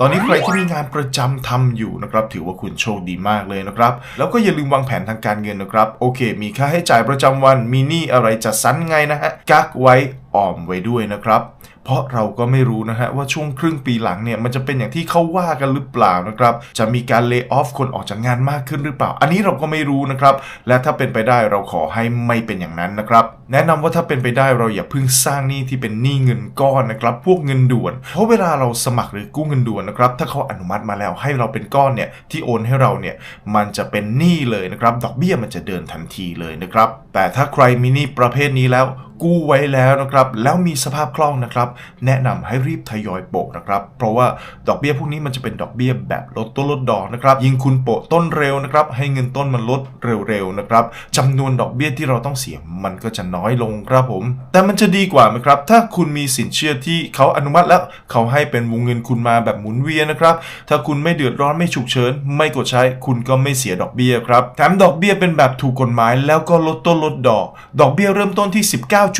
ตอนนี้ใครที่มีงานประจำทำอยู่นะครับถือว่าคุณโชคดีมากเลยนะครับ แล้วก็อย่าลืมวางแผนทางการเงินนะครับ โอเค มีค่าให้จ่ายประจำวันมีหนี้อะไรจัดสรรไงนะฮะกักไว้ออมไว้ด้วยนะครับ เพราะเราก็ไม่รู้นะฮะว่าช่วงครึ่งปีหลังเนี่ยมันจะเป็นอย่างที่เขาว่ากันหรือเปล่านะครับ จะมีการเลิกออฟคนออกจากงานมากขึ้นหรือเปล่า อันนี้เราก็ไม่รู้นะครับ และถ้าเป็นไปได้เราขอให้ไม่เป็นอย่างนั้นนะครับ แนะนำว่าถ้าเป็นไปได้เราอย่าเพิ่งสร้างหนี้ที่เป็นหนี้เงินก้อนนะครับ พวกเงินด่วน เพราะเวลาเราสมัครหรือกู้เงินด่วนนะครับ ถ้าเขาอนุมัติมาแล้วให้เราเป็นก้อนเนี่ยที่โอนให้เราเนี่ยมันจะเป็นหนี้เลยนะครับ ดอกเบี้ยมันจะเดินทันทีเลยนะครับ แต่ถ้าใครมีหนี้ประเภทนี้แล้ว กู้ไว้แล้วนะครับ แล้วมีสภาพคล่องนะครับ แนะนำให้รีบทยอยโปะนะครับ เพราะว่าดอกเบี้ยพวกนี้มันจะเป็นดอกเบี้ยแบบลดต้นลดดอกนะครับยิ่งคุณโปะต้นเร็วนะครับ ให้เงินต้นมันลดเร็วๆนะครับจำนวนดอกเบี้ยที่เราต้องเสียมันก็จะนน้อยลงครับผม แต่มันจะดีกว่าไหมครับ ถ้าคุณมีสินเชื่อที่เขาอนุมัติแล้วเขาให้เป็นวงเงินคุณมาแบบหมุนเวียนนะครับ ถ้าคุณไม่เดือดร้อนไม่ฉุกเฉินไม่กดใช้คุณก็ไม่เสียดอกเบี้ยครับ แถมดอกเบี้ยเป็นแบบถูกกฎหมายแล้วก็ลดต้นลดดอก ดอกเบี้ยเริ่มต้นที่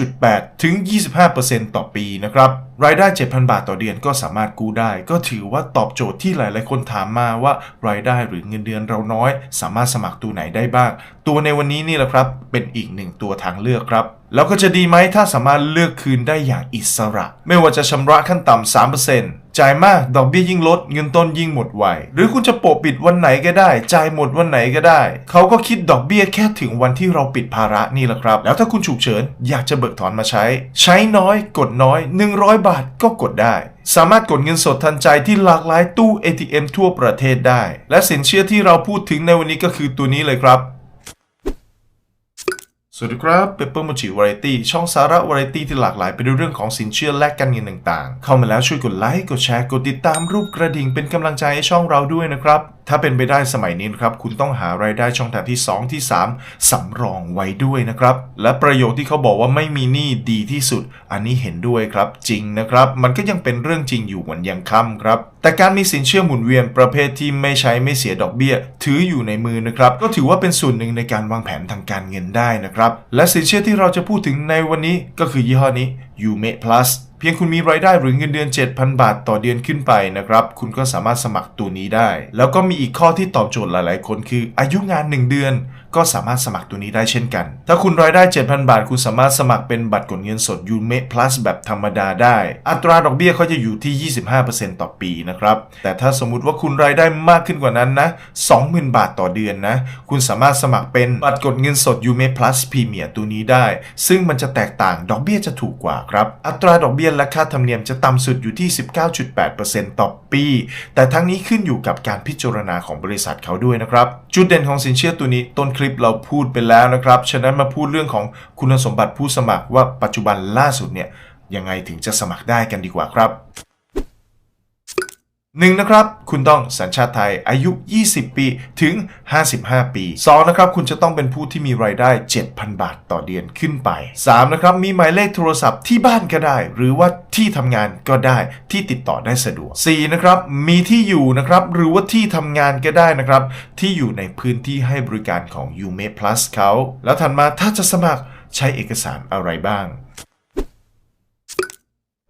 19.8 ถึง 25%ต่อปีนะครับ รายได้ 7,000 บาทต่อเดือนก็สามารถกู้ได้ ก็ถือว่าตอบโจทย์ที่หลาย ๆ คนถามมาว่ารายได้หรือเงินเดือนเราน้อย สามารถสมัครตัวไหนได้บ้าง ตัวในวันนี้นี่แหละครับ เป็นอีกหนึ่งตัวทางเลือกครับ แล้วก็จะดีไหมถ้าสามารถเลือกคืนได้อย่างอิสระ ไม่ว่าจะชำระขั้นต่ำ3% จ่ายมากดอกเบี้ยยิ่งลดเงินต้นยิ่งหมดไวหรือคุณจะโปะปิดวันไหนก็ได้ จ่ายหมดวันไหนก็ได้ เขาก็คิดดอกเบี้ยแค่ถึงวันที่เราปิดภาระนี่แหละครับ แล้วถ้าคุณฉุกเฉินอยากจะเบิกถอนมาใช้ ใช้น้อยกดน้อย 100 บาทก็กดได้ สามารถกดเงินสดทันใจที่หลากหลายตู้ ATM ทั่วประเทศได้ และสินเชื่อที่เราพูดถึงในวันนี้ก็คือตัวนี้เลยครับ สวัสดีครับเปเปอร์มูจิวาไรตี้ช่องสาระวาไรตี้ที่หลากหลายไปด้วยเรื่องของสินเชื่อและการเงินต่างๆ เข้ามาแล้วช่วยกดไลค์ กดแชร์ กดติดตามรูปกระดิ่งเป็นกำลังใจให้ช่องเราด้วยนะครับ ถ้าเป็นไปได้สมัยนี้นะครับคุณต้องหารายได้ช่องทางที่ 2 ที่ 3สำรองไว้ด้วยนะครับ และประโยคที่เขาบอกว่าไม่มีหนี้ดีที่สุด อันนี้เห็นด้วยครับจริงนะครับ มันก็ยังเป็นเรื่องจริงอยู่วันยังค่ำครับ แต่การมีสินเชื่อหมุนเวียนประเภทที่ไม่ใช้ไม่เสียดอกเบี้ย ถืออยู่ในมือนะครับ ก็ถือว่าเป็นส่วนหนึ่งในการวางแผนทางการเงินได้นะครับ และสินเชื่อที่เราจะพูดถึงในวันนี้ก็คือยี่ห้อนี้ u m e Plus เพียงคุณมีรายได้หรือเงินเดือน 7,000 บาทต่อเดือนขึ้นไปนะครับ คุณก็สามารถสมัครตัวนี้ได้ แล้วก็มีอีกข้อที่ตอบโจทย์หลาย ๆ คนคืออายุงาน 1 เดือน ก็สามารถสมัครตัวนี้ได้เช่นกัน ถ้าคุณรายได้ 7,000 บาท คุณสามารถสมัครเป็นบัตรกดเงินสด u m e Plus แบบธรรมดาได้ อัตราดอกเบี้ยเขาจะอยู่ที่ 25%ต่อปีนะครับ แต่ถ้าสมมุติว่าคุณรายได้มากขึ้นกว่านั้นนะ 20,000 บาทต่อเดือนนะ คุณสามารถสมัครเป็นบัตรกดเงินสด u m e Plus Premier ตัวนี้ได้ ซึ่งมันจะแตกต่าง ดอกเบี้ยจะถูกกว่าครับ อัตราดอกเบี้ยและค่าธรรมเนียมจะต่ำสุดอยู่ที่ 19.8%ต่อปี แต่ทั้งนี้ขึ้นอยู่กับการพิจารณาของบริษัทเขาด้วยนะครับ จุดเด่นของสินเชื่อตัวนี้ต้นคลิปเราพูดไปแล้วนะครับ ฉะนั้นมาพูดเรื่องของคุณสมบัติผู้สมัครว่าปัจจุบันล่าสุดเนี่ยยังไงถึงจะสมัครได้กันดีกว่าครับ หนึ่งนะครับคุณต้องสัญชาติไทยอายุ 20 ปีถึง 55 ปี 2 นะครับคุณจะต้องเป็นผู้ที่มีรายได้ 7,000 บาทต่อเดือนขึ้นไป 3 นะครับมีหมายเลขโทรศัพท์ที่บ้านก็ได้ หรือว่าที่ทำงานก็ได้ที่ติดต่อได้สะดวก 4 นะครับมีที่อยู่นะครับหรือว่าที่ทำงานก็ได้นะครับที่อยู่ในพื้นที่ให้บริการของ u m e Plus เขาแล้วถัดมาถ้าจะสมัครใช้เอกสารอะไรบ้าง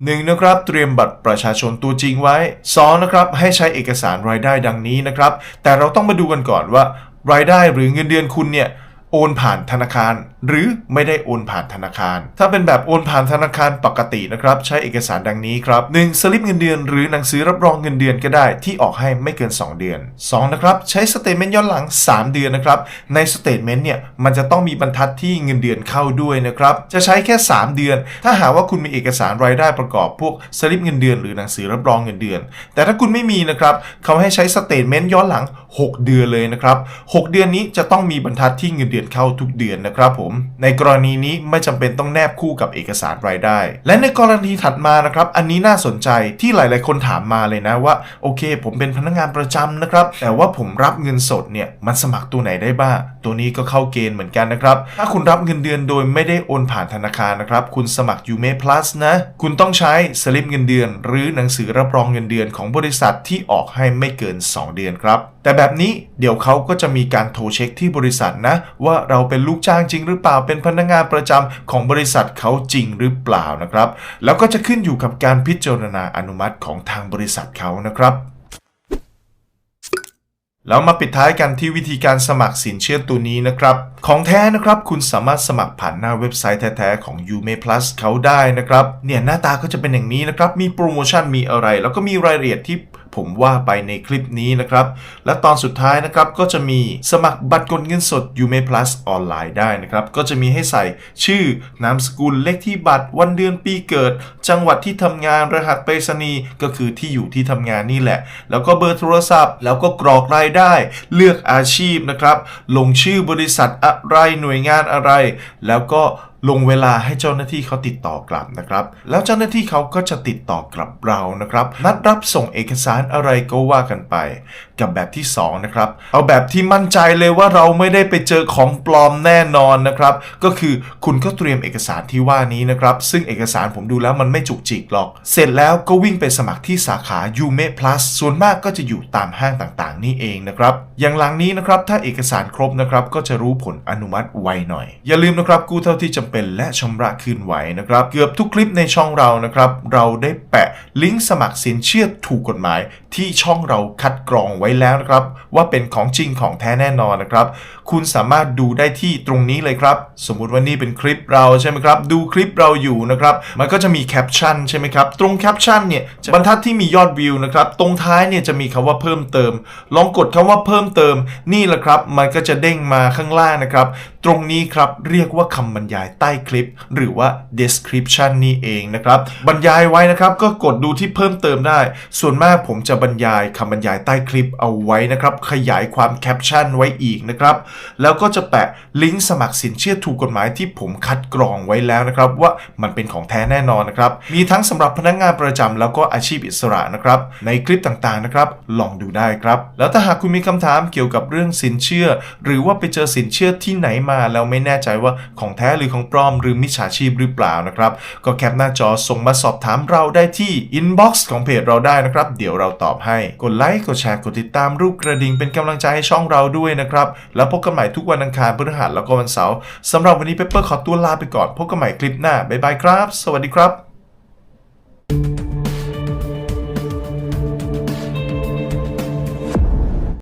หนึ่งนะครับเตรียมบัตรประชาชนตัวจริงไว้ 2 นะครับให้ใช้เอกสารรายได้ดังนี้นะครับ แต่เราต้องมาดูกันก่อนว่า รายได้หรือเงินเดือนคุณเนี่ยโอนผ่านธนาคาร หรือไม่ได้โอนผ่านธนาคาร ถ้าเป็นแบบโอนผ่านธนาคารปกตินะครับใช้เอกสารดังนี้ครับ 1. สลิปเงินเดือนหรือหนังสือรับรองเงินเดือนก็ได้ที่ออกให้ไม่เกิน 2 เดือน 2. นะครับใช้สเตทเมนต์ย้อนหลัง 3 เดือนนะครับในสเตทเมนต์เนี่ยมันจะต้องมีบรรทัดที่เงินเดือนเข้าด้วยนะครับจะใช้แค่ 3 เดือน ถ้าหาว่าคุณมีเอกสารรายได้ประกอบพวกสลิปเงินเดือนหรือหนังสือรับรองเงินเดือน แต่ถ้าคุณไม่มีนะครับเขาให้ใช้สเตทเมนต์ย้อนหลัง 6 เดือนเลยนะครับ6เดือนนี้จะต้องมีบรรทัดที่เงินเดือนเข้าทุกเดือนนะครับผมในกรณีนี้ไม่จำเป็นต้องแนบคู่กับเอกสารรายได้ และในกรณีถัดมานะครับ อันนี้น่าสนใจที่หลาย ๆ คนถามมาเลยนะว่า โอเค ผมเป็นพนักงานประจำนะครับ แต่ว่าผมรับเงินสดเนี่ยมันสมัครตัวไหนได้บ้าง ตัวนี้ก็เข้าเกณฑ์เหมือนกันนะครับ ถ้าคุณรับเงินเดือนโดยไม่ได้โอนผ่านธนาคารนะครับ คุณสมัคร u m e Plus นะ คุณต้องใช้สลิปเงินเดือน หรือหนังสือรับรองเงินเดือนของบริษัทที่ออกให้ไม่เกิน 2 เดือนครับ แต่แบบนี้เดี๋ยวเขาก็จะมีการโทรเช็คที่บริษัทนะ ว่าเราเป็นลูกจ้างจริงหรือเปล่าเป็นพนักงานประจำของบริษัทเขาจริงหรือเปล่านะครับ แล้วก็จะขึ้นอยู่กับการพิจารณาอนุมัติของทางบริษัทเขานะครับแล้วมาปิดท้ายกันที่วิธีการสมัครสินเชื่อตัวนี้นะครับ ของแท้นะครับคุณสามารถสมัครผ่านหน้าเว็บไซต์แท้ๆของ u m e Plus เขาได้นะครับ เนี่ยหน้าตาก็จะเป็นอย่างนี้นะครับ มีโปรโมชั่นมีอะไร แล้วก็มีรายละเอียดที่ ผมว่าไปในคลิปนี้นะครับ และตอนสุดท้ายนะครับก็จะมีสมัครบัตรกดเงินสด u m e Plus ออนไลน์ได้นะครับ ก็จะมีให้ใส่ชื่อนามสกุลเลขที่บัตรวันเดือนปีเกิด จังหวัดที่ทำงานรหัสไปรษณีย์ก็คือที่อยู่ที่ทำงานนี่แหละ แล้วก็เบอร์โทรศัพท์ แล้วก็กรอกรายได้ เลือกอาชีพนะครับ ลงชื่อบริษัทอะไรหน่วยงานอะไร แล้วก็ ลงเวลาให้เจ้าหน้าที่เขาติดต่อกลับนะครับ แล้วเจ้าหน้าที่เขาก็จะติดต่อกลับเรานะครับ นัดรับส่งเอกสารอะไรก็ว่ากันไป กับแบบที่สองนะครับเอาแบบที่มั่นใจเลยว่าเราไม่ได้ไปเจอของปลอมแน่นอนนะครับ ก็คือคุณก็เตรียมเอกสารที่ว่านี้นะครับ ซึ่งเอกสารผมดูแล้วมันไม่จุกจิกหรอก เสร็จแล้วก็วิ่งไปสมัครที่สาขา u m e Plus ส่วนมากก็จะอยู่ตามห้างต่างๆ นี่เองนะครับ อย่างหลังนี้นะครับถ้าเอกสารครบนะครับก็จะรู้ผลอนุมัติไวหน่อย อย่าลืมนะครับกู้เท่าที่จำเป็นและชำระคืนไหวนะครับ เกือบทุกคลิปในช่องเรานะครับ เราได้แปะลิงก์สมัครสินเชื่อถูกกฎหมาย ที่ช่องเราคัดกรองไว้แล้วนะครับ ว่าเป็นของจริงของแท้แน่นอนนะครับ คุณสามารถดูได้ที่ตรงนี้เลยครับ สมมุติว่านี่เป็นคลิปเราใช่ไหมครับ ดูคลิปเราอยู่นะครับ มันก็จะมีแคปชั่นใช่ไหมครับ ตรงแคปชั่นเนี่ยบรรทัดที่มียอดวิวนะครับ ตรงท้ายเนี่ยจะมีคำว่าเพิ่มเติม ลองกดคำว่าเพิ่มเติม นี่แหละครับ มันก็จะเด้งมาข้างล่างนะครับ ตรงนี้ครับเรียกว่าคำบรรยายใต้คลิป หรือว่า description นี่เองนะครับบรรยายไว้นะครับก็กดดูที่เพิ่มเติมได้ ส่วนมากผมจะบรรยายคำบรรยายใต้คลิปเอาไว้นะครับขยายความแคปชั่นไว้อีกนะครับแล้วก็จะแปะลิงก์สมัครสินเชื่อถูกกฎหมายที่ผมคัดกรองไว้แล้วนะครับว่ามันเป็นของแท้แน่นอนนะครับมีทั้งสำหรับพนักงานประจำแล้วก็อาชีพอิสระนะครับในคลิปต่างๆนะครับลองดูได้ครับแล้วถ้าหากคุณมีคำถามเกี่ยวกับเรื่องสินเชื่อ หรือว่าไปเจอสินเชื่อที่ไหนมาแล้วไม่แน่ใจว่าของแท้หรือของปลอมหรือมิจฉาชีพหรือเปล่านะครับ ก็แคปหน้าจอส่งมาสอบถามเราได้ที่ inbox ของเพจเราได้นะครับ เดี๋ยวเราตอบให้ กดไลค์ กดแชร์ กดติดตามรูปกระดิ่งเป็นกำลังใจให้ช่องเราด้วยนะครับ แล้วพบกันใหม่ทุกวันอังคารพฤหัสแล้วก็วันเสาร์สำหรับวันนี้เปเปอร์ขอตัวลาไปก่อนพบกันใหม่คลิปหน้าบ๊ายบายครับ สวัสดีครับ